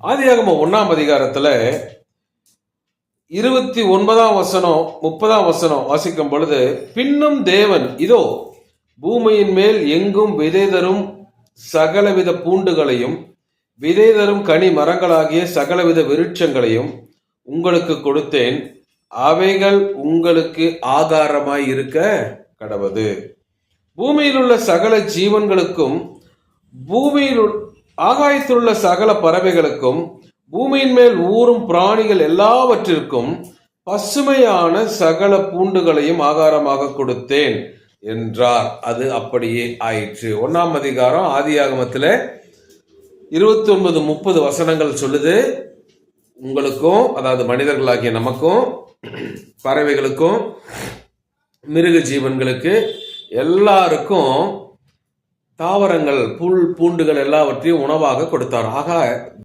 ஆதியாகம ஒன்றாம் அதிகாரத்தில் இருபத்தி ஒன்பதாம் வசனம் முப்பதாம் வசனம் வாசிக்கும் பொழுது பின்னும் தேவன் இதோ பூமியின் மேல் எங்கும் விதை தரும் சகலவித பூண்டுகளையும் விதை தரும் கனி மரங்களாகிய சகலவித விருட்சங்களையும் உங்களுக்கு கொடுத்தேன். அவைகள் உங்களுக்கு ஆகாரமாய் இருக்க கடவுது. பூமியில் உள்ள சகல ஜீவன்களுக்கும் பூமியில் ஆகாயத்திலுள்ள ஆகாயத்தில் உள்ள சகல பறவைகளுக்கும் பூமியின் மேல் ஊறும் பிராணிகள் எல்லாவற்றிற்கும் பசுமையான சகல பூண்டுகளையும் ஆகாரமாக கொடுத்தேன் என்றார். அது அப்படியே ஆயிற்று. ஒன்னாம் அதிகாரம் ஆதியாகமத்தில் இருபத்தி ஒன்பது முப்பது வசனங்கள் சொல்லுது. உங்களுக்கும் அதாவது மனிதர்களாகிய நமக்கும் பறவைகளுக்கும் மிருக ஜீவன்களுக்கு எல்லாருக்கும் தாவரங்கள் புல் பூண்டுகள் எல்லாவற்றையும் உணவாக கொடுத்தார். ஆக